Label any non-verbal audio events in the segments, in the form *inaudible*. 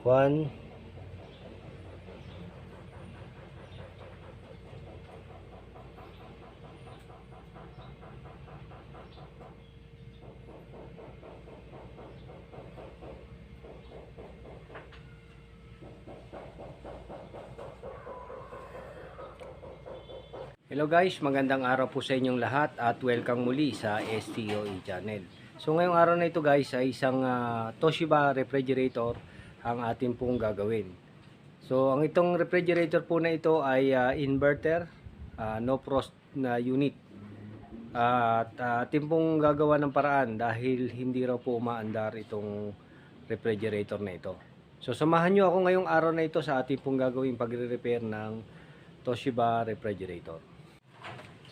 One. Hello guys, magandang araw po sa inyong lahat at welcome muli sa STOE channel. So ngayong araw na ito guys ay isang ah, Toshiba refrigerator ang ating pong gagawin. So ang itong refrigerator po na ito ay ah, inverter, ah, no frost na unit. At ah, ating pong gagawa ng paraan dahil hindi raw po umaandar itong refrigerator na ito. So samahan nyo ako ngayong araw na ito sa ating pong gagawin pagre-repair ng Toshiba refrigerator.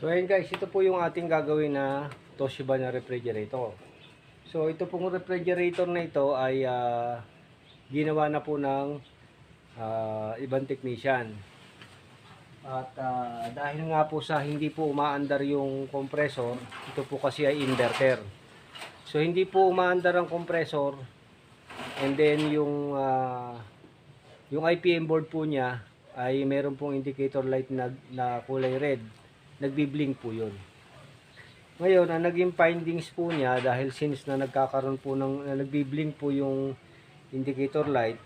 So ayun guys, ito po yung ating gagawin na Toshiba na refrigerator. So ito pong refrigerator na ito ay ah, ginawa na po ng ah, ibang technician. At ah, dahil nga po sa hindi po umaandar yung compressor, ito po kasi ay inverter. So hindi po umaandar ang compressor and then yung ah, yung IPM board po niya ay meron pong indicator light na, na kulay red nagbi-blink po yun. Ngayon, ang naging findings po niya dahil since na nagkakaroon po ng na nagbi-blink po yung indicator light,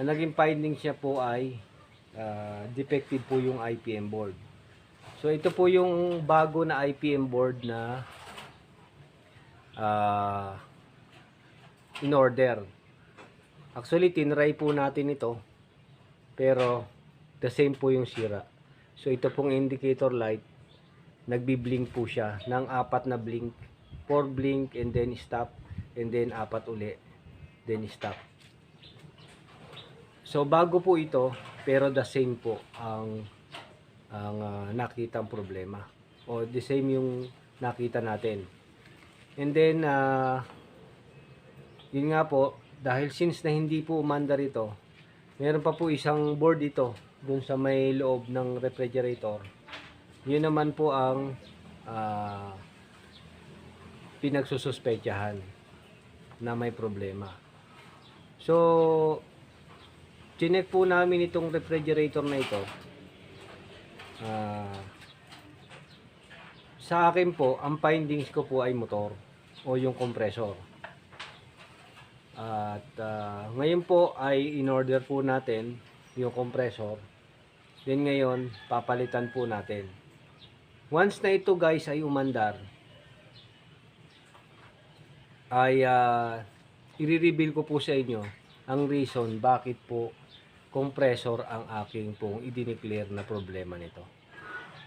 ang naging findings niya po ay ah, defective po yung IPM board. So ito po yung bago na IPM board na ah, in order. Actually, tinry po natin ito pero the same po yung sira. So ito pong indicator light nagbi-blink po siya ng apat na blink. 4 blink and then stop and then apat uli then stop. So bago po ito pero the same po ang ang ah, nakitang problema o the same yung nakita natin. And then ah, yun nga po dahil since na hindi po umandar ito meron pa po isang board ito dun sa may loob ng refrigerator yun naman po ang ah, pinagsususpetsahan na may problema. So, chinek po namin itong refrigerator na ito. Ah, sa akin po, ang findings ko po ay motor o yung compressor. At ah, ngayon po ay in-order po natin yung compressor. Then ngayon, papalitan po natin. Once na ito guys ay umandar, ay uh, i-reveal ko po sa inyo ang reason bakit po compressor ang aking pong i-declare na problema nito.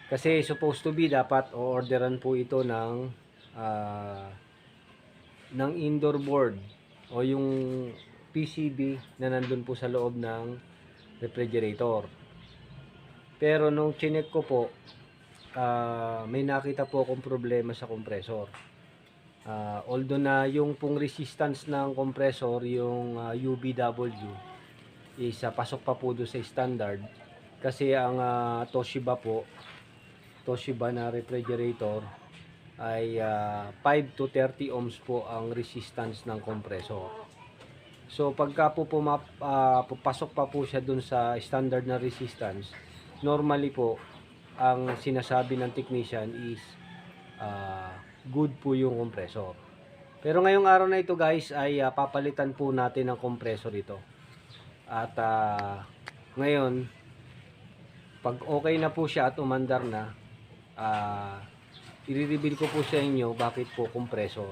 Kasi supposed to be dapat o-orderan po ito ng ah, ng indoor board o yung PCB na nandun po sa loob ng refrigerator. Pero nung chinek ko po, ah, may nakita po akong problema sa compressor. Ah, although na yung pong resistance ng compressor, yung ah, UBW, is ah, pasok pa po doon sa standard. Kasi ang ah, Toshiba po, Toshiba na refrigerator, ay ah, 5 to 30 ohms po ang resistance ng compressor. So pagka po pumap, ah, papasok pa po siya dun sa standard na resistance, normally po ang sinasabi ng technician is ah, good po yung compressor. Pero ngayong araw na ito guys ay ah, papalitan po natin ang compressor ito. At ah, ngayon pag okay na po siya at umandar na ah i-reveal ko po sa inyo bakit po compressor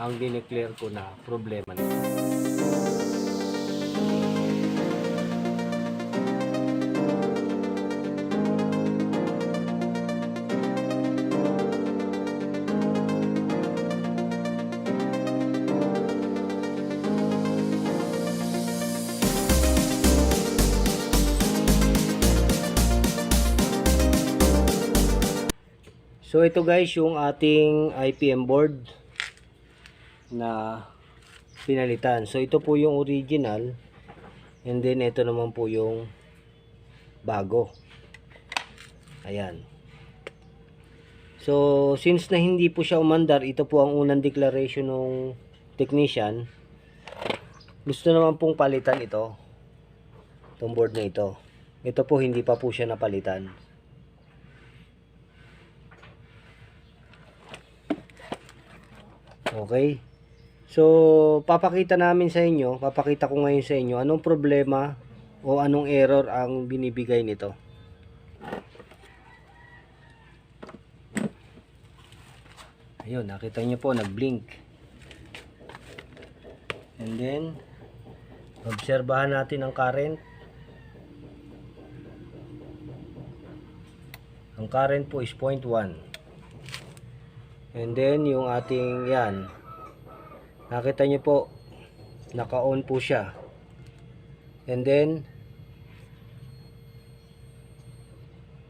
ang dineclare ko na problema nito. So ito guys yung ating IPM board na pinalitan. So ito po yung original and then ito naman po yung bago. Ayan. So since na hindi po siya umandar, ito po ang unang declaration ng technician gusto naman pong palitan ito. Itong board na ito. Ito po hindi pa po siya napalitan. Okay. So, papakita namin sa inyo, papakita ko ngayon sa inyo anong problema o anong error ang binibigay nito. Ayun, nakita niyo po, nag-blink. And then, obserbahan natin ang current. Ang current po is 0.1. And then, yung ating yan, nakita niyo po, naka-on po siya. And then,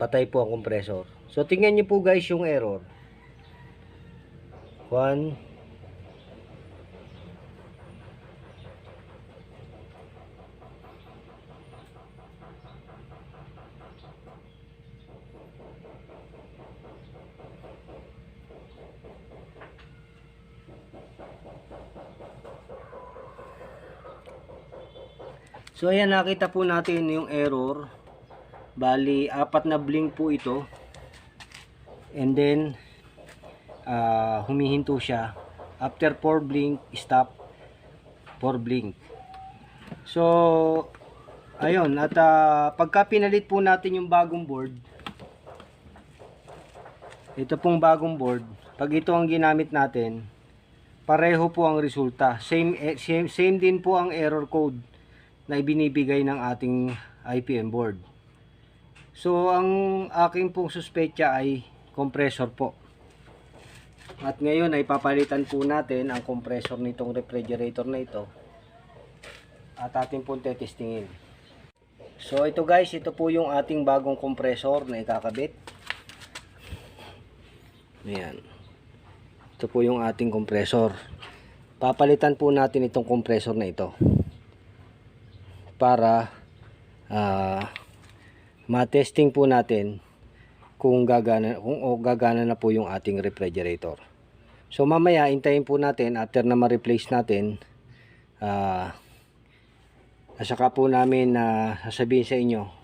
patay po ang compressor. So, tingnan niyo po guys yung error. 1 So ayan nakita po natin yung error. Bali apat na blink po ito. And then ah, humihinto siya. After 4 blink, stop. 4 blink. So ayun at ah, pagka pinalit po natin yung bagong board ito pong bagong board pag ito ang ginamit natin pareho po ang resulta same, eh, same, same din po ang error code na ibinibigay ng ating IPM board. So, ang aking pong suspecha ay compressor po. At ngayon ay papalitan po natin ang compressor nitong refrigerator na ito. At ating pong tetestingin. So, ito guys, ito po yung ating bagong compressor na ikakabit. Ayan. Ito po yung ating compressor. Papalitan po natin itong compressor na ito para ah ma-testing po natin kung gagana kung o gagana na po yung ating refrigerator. So mamaya hintayin po natin after na ma-replace natin ah saka po namin na sasabihin sa inyo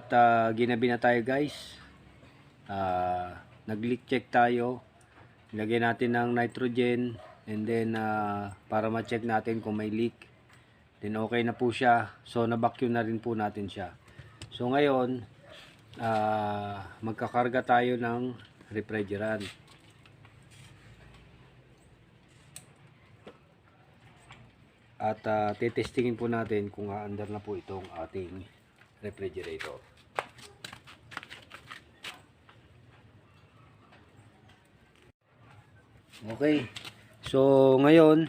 at ah, ginabi na tayo guys. Ah, nag-leak check tayo. Lagyan natin ng nitrogen and then ah, para ma-check natin kung may leak. Then okay na po siya. So na-vacuum na rin po natin siya. So ngayon ah, magkakarga tayo ng refrigerant. At ah, titestingin po natin kung aandar na po itong ating refrigerator. Okay. So ngayon,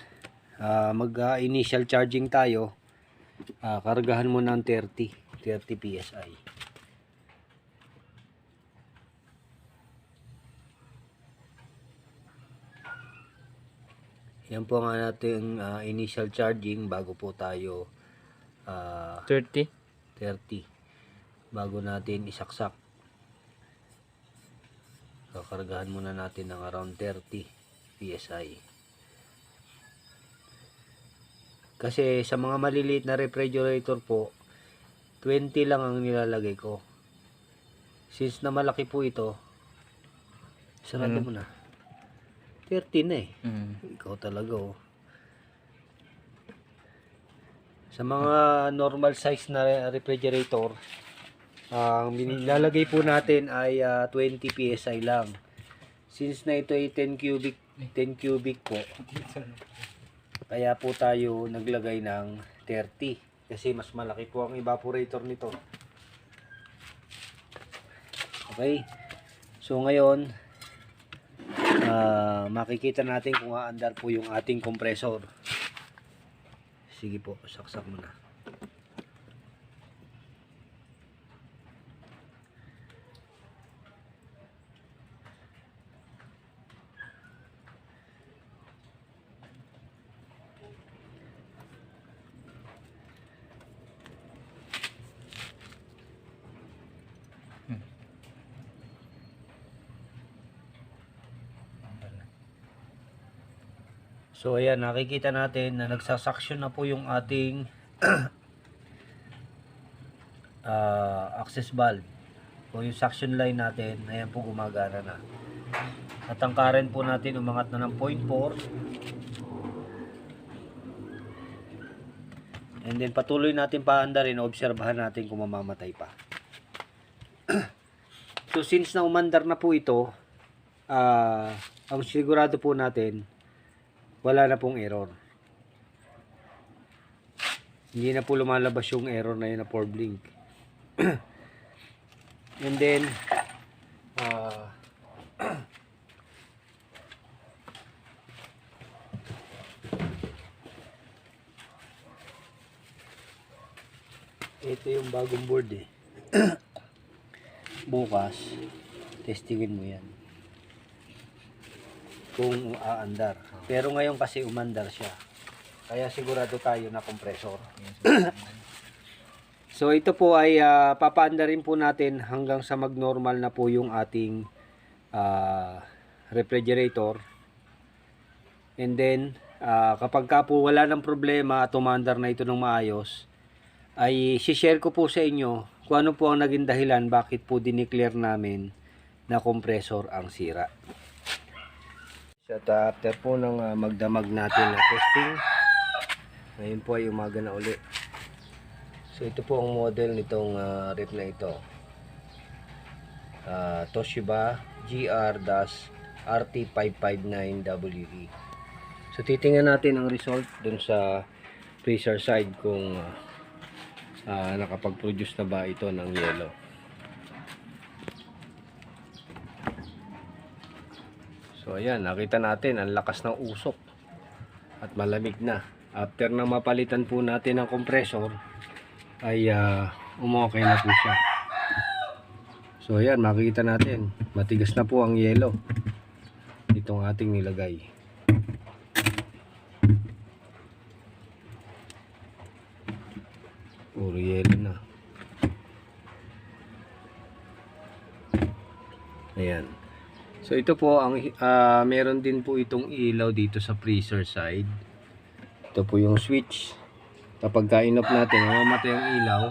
ah, mag-initial charging tayo. Ah, kargahan mo ng 30, 30 PSI. Yan po nga natin ah, initial charging bago po tayo ah, 30. 30 bago natin isaksak kakargahan muna natin ng around 30 PSI kasi sa mga maliliit na refrigerator po 20 lang ang nilalagay ko since na malaki po ito sarado Mm. mo na 30 na eh Mm. ikaw talaga oh. Sa mga normal size na re- refrigerator, ang nilalagay po natin ay ah, 20 PSI lang. Since na ito ay 10 cubic 10 cubic po. Kaya po tayo naglagay ng 30 kasi mas malaki po ang evaporator nito. Okay? So ngayon, ah, makikita natin kung aandar po yung ating compressor. Sige po, saksak mo na. So ayan, nakikita natin na nagsasaksyon na po yung ating *clears throat* ah, access valve o yung suction line natin. Ayan po gumagana na. At ang current po natin umangat na ng 0.4. And then patuloy natin paandarin, obserbahan natin kung mamamatay pa. *clears throat* so since na umandar na po ito, ah, ang sigurado po natin, wala na pong error. Hindi na po lumalabas yung error na yun na for blink. *clears throat* And then, ah, ito yung bagong board eh. *clears throat* Bukas, testingin mo yan kung aandar. Pero ngayon kasi umandar siya. Kaya sigurado tayo na compressor. *coughs* so ito po ay ah, papaandarin po natin hanggang sa magnormal na po yung ating ah, refrigerator. And then ah, kapag ka po wala ng problema at umandar na ito ng maayos, ay share ko po sa inyo kung ano po ang naging dahilan bakit po dineclare namin na compressor ang sira. At uh, after po ng uh, magdamag natin na testing, ngayon po ay umaga na uli. So ito po ang model nitong uh, rep na ito. Uh, Toshiba GR-RT559WE. So titingnan natin ang result dun sa freezer side kung uh, uh, nakapag-produce na ba ito ng yellow. So ayan, nakita natin ang lakas ng usok at malamig na. After na mapalitan po natin ang compressor ay uh, umokay na po siya. So ayan, makikita natin matigas na po ang yelo itong ating nilagay. Puro yelo na. Ayan. So ito po ang ah, meron din po itong ilaw dito sa freezer side. Ito po yung switch. Kapag ka-in-off natin, mamamatay ang ilaw.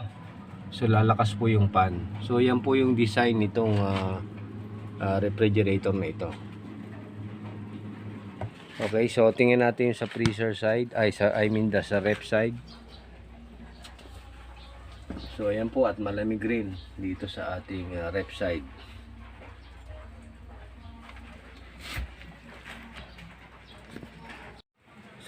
So lalakas po yung fan. So yan po yung design nitong ah, ah, refrigerator na ito. Okay, so tingnan natin yung sa freezer side, ay sa I mean the sa ref side. So ayan po at malamig rin dito sa ating ah, ref side.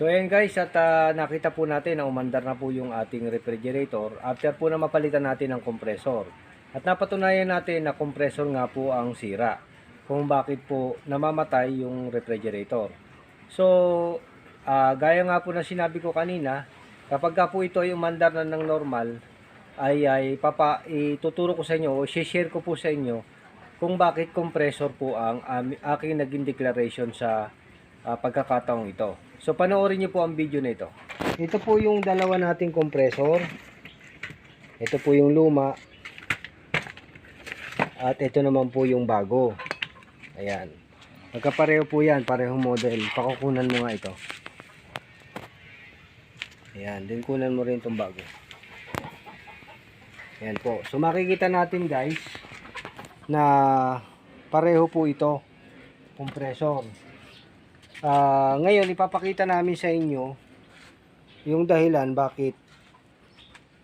So ayan guys at ah, nakita po natin na umandar na po yung ating refrigerator after po na mapalitan natin ng kompresor. At napatunayan natin na kompresor nga po ang sira kung bakit po namamatay yung refrigerator. So ah, gaya nga po na sinabi ko kanina, kapag ka po ito ay umandar na ng normal, ay ay papa ituturo ko sa inyo o share ko po sa inyo kung bakit compressor po ang ami- aking naging declaration sa ah, pagkakataong ito. So panoorin niyo po ang video na ito. Ito po yung dalawa nating compressor. Ito po yung luma. At ito naman po yung bago. Ayan. Magkapareho po yan, parehong model. Pakukunan mo nga ito. Ayan, din kunan mo rin itong bago. Ayan po. So makikita natin guys na pareho po ito compressor. Ah, ngayon ipapakita namin sa inyo yung dahilan bakit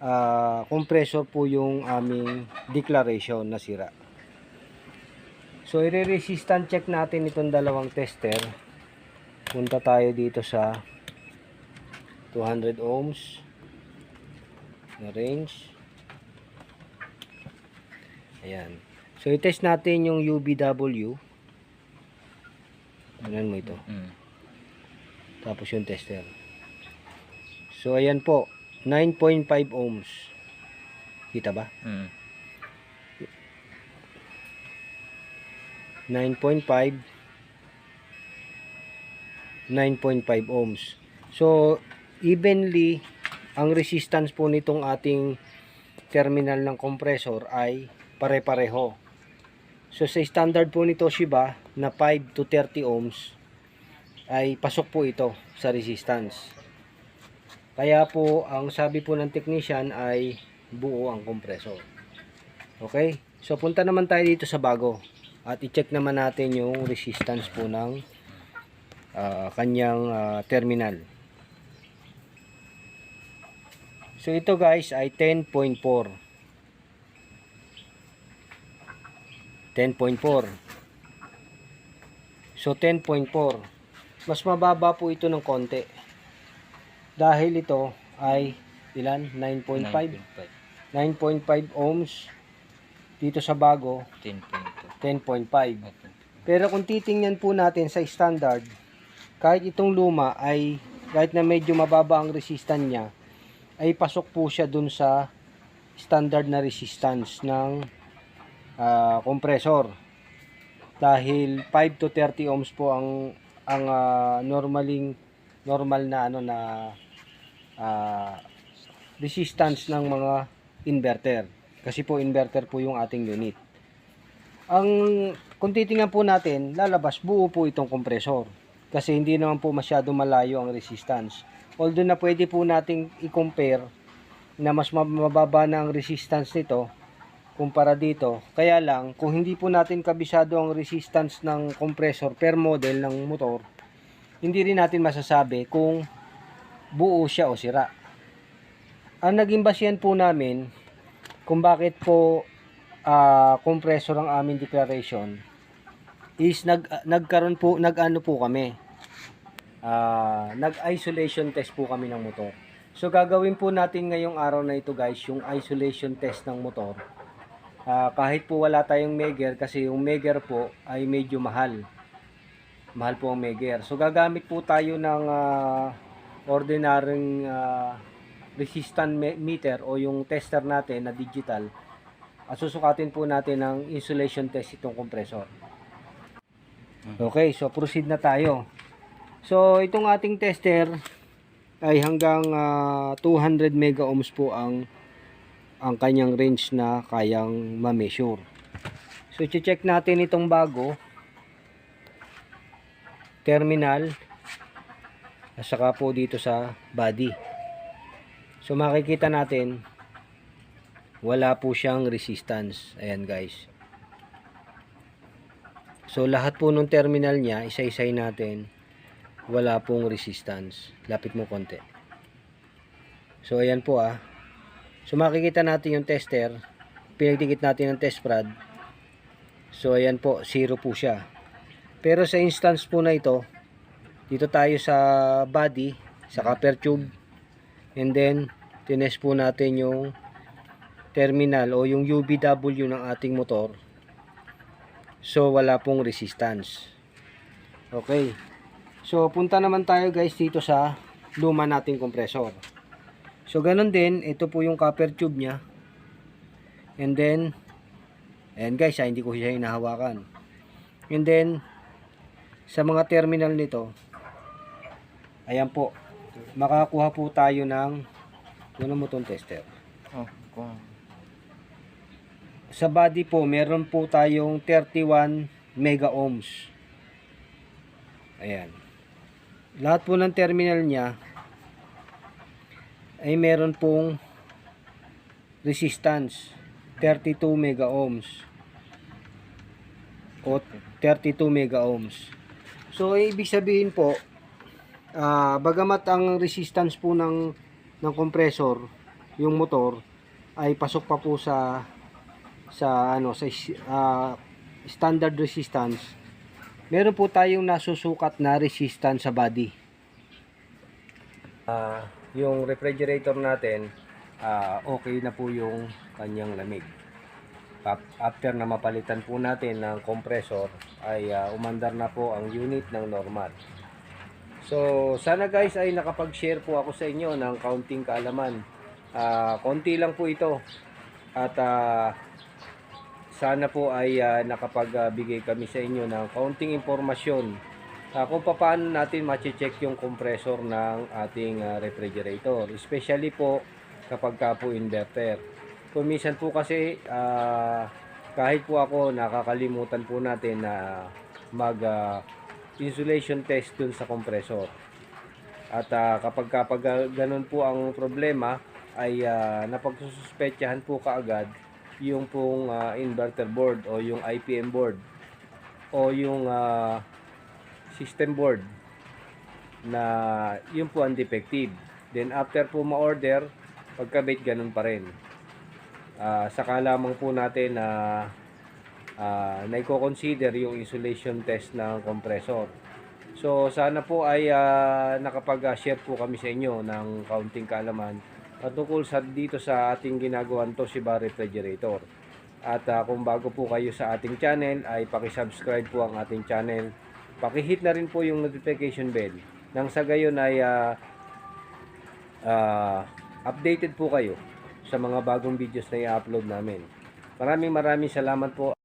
ah, compressor po yung aming declaration na sira. So i-resistant check natin itong dalawang tester. Punta tayo dito sa 200 ohms na range. Ayan. So i-test natin yung UBW. Tingnan mo ito. Mm. Tapos yung tester. So ayan po, 9.5 ohms. Kita ba? Mm. 9.5 9.5 ohms. So evenly ang resistance po nitong ating terminal ng compressor ay pare-pareho. So sa standard po ni Toshiba na 5 to 30 ohms ay pasok po ito sa resistance. Kaya po ang sabi po ng technician ay buo ang compressor. Okay? So punta naman tayo dito sa bago at i-check naman natin yung resistance po ng ah, kanyang ah, terminal. So ito guys ay 10.4. 10.4. So 10.4. Mas mababa po ito ng konti. Dahil ito ay ilan? 9.5. 9.5 ohms. Dito sa bago, 10.2. 10.5. Okay. Pero kung titingnan po natin sa standard, kahit itong luma ay kahit na medyo mababa ang resistance niya, ay pasok po siya dun sa standard na resistance ng ah, compressor. Dahil 5 to 30 ohms po ang ang ah, normaling normal na ano na ah, resistance ng mga inverter. Kasi po inverter po yung ating unit. Ang kung titingnan po natin, lalabas buo po itong kompresor. Kasi hindi naman po masyado malayo ang resistance. Although na pwede po nating i-compare na mas mab- mababa na ang resistance nito kumpara dito. Kaya lang, kung hindi po natin kabisado ang resistance ng compressor per model ng motor, hindi rin natin masasabi kung buo siya o sira. Ang naging basihan po namin kung bakit po ah, compressor ang aming declaration is nag nagkaroon po nag-ano po kami. Ah, nag-isolation test po kami ng motor. So gagawin po natin ngayong araw na ito guys, yung isolation test ng motor. Ah, kahit po wala tayong Megger kasi yung Megger po ay medyo mahal. Mahal po ang Megger. So gagamit po tayo ng ah, ordinaryong ah, resistant me- meter o yung tester natin na digital. At susukatin po natin ng insulation test itong compressor. Okay, so proceed na tayo. So itong ating tester ay hanggang ah, 200 mega ohms po ang ang kanyang range na kayang ma-measure. So i-check natin itong bago terminal at saka po dito sa body. So makikita natin wala po siyang resistance. Ayan guys. So lahat po ng terminal niya, isa-isay natin, wala pong resistance. Lapit mo konti. So ayan po ah. So makikita natin yung tester. Pinagdikit natin ng test prod. So ayan po, zero po siya. Pero sa instance po na ito, dito tayo sa body, sa copper tube. And then, tines po natin yung terminal o yung UBW ng ating motor. So, wala pong resistance. Okay. So, punta naman tayo guys dito sa luma nating compressor. So, ganun din. Ito po yung copper tube niya. And then, ayan guys, ah, hindi ko siya hinahawakan. And then, sa mga terminal nito, ayan po, makakuha po tayo ng, ano mo tong tester? Oh, sa body po, meron po tayong 31 mega ohms. Ayan. Lahat po ng terminal niya ay meron pong resistance 32 mega ohms o 32 mega ohms. So, ibig sabihin po, ah, bagamat ang resistance po ng, ng compressor, yung motor, ay pasok pa po sa sa ano sa ah, standard resistance meron po tayong nasusukat na resistance sa body Ah, yung refrigerator natin ah, okay na po yung kanyang lamig. After na mapalitan po natin ng compressor ay ah, umandar na po ang unit ng normal. So sana guys ay nakapag-share po ako sa inyo ng counting kaalaman. Ah, konti lang po ito. At ah, sana po ay ah, nakapagbigay kami sa inyo ng kaunting impormasyon ah, kung paano natin ma-check yung compressor ng ating ah, refrigerator. Especially po kapag ka po inverter. Kung po kasi ah, kahit po ako nakakalimutan po natin na mag ah, insulation test dun sa compressor. At ah, kapag kapag ganun po ang problema ay uh, napagsususpetsahan po kaagad yung pong ah, inverter board o yung IPM board o yung ah, system board na yun po ang defective. Then after po ma-order, pagkabit ganun pa rin. Ah, saka lamang po natin na uh, naiko-consider yung insulation test ng compressor. So sana po ay ah, nakapag-share po kami sa inyo ng kaunting kaalaman patungkol sa dito sa ating ginagawan to si Bar Refrigerator. At ah, kung bago po kayo sa ating channel ay paki-subscribe po ang ating channel. Paki-hit na rin po yung notification bell nang sa gayon ay ah, ah, updated po kayo sa mga bagong videos na i-upload namin. Maraming maraming salamat po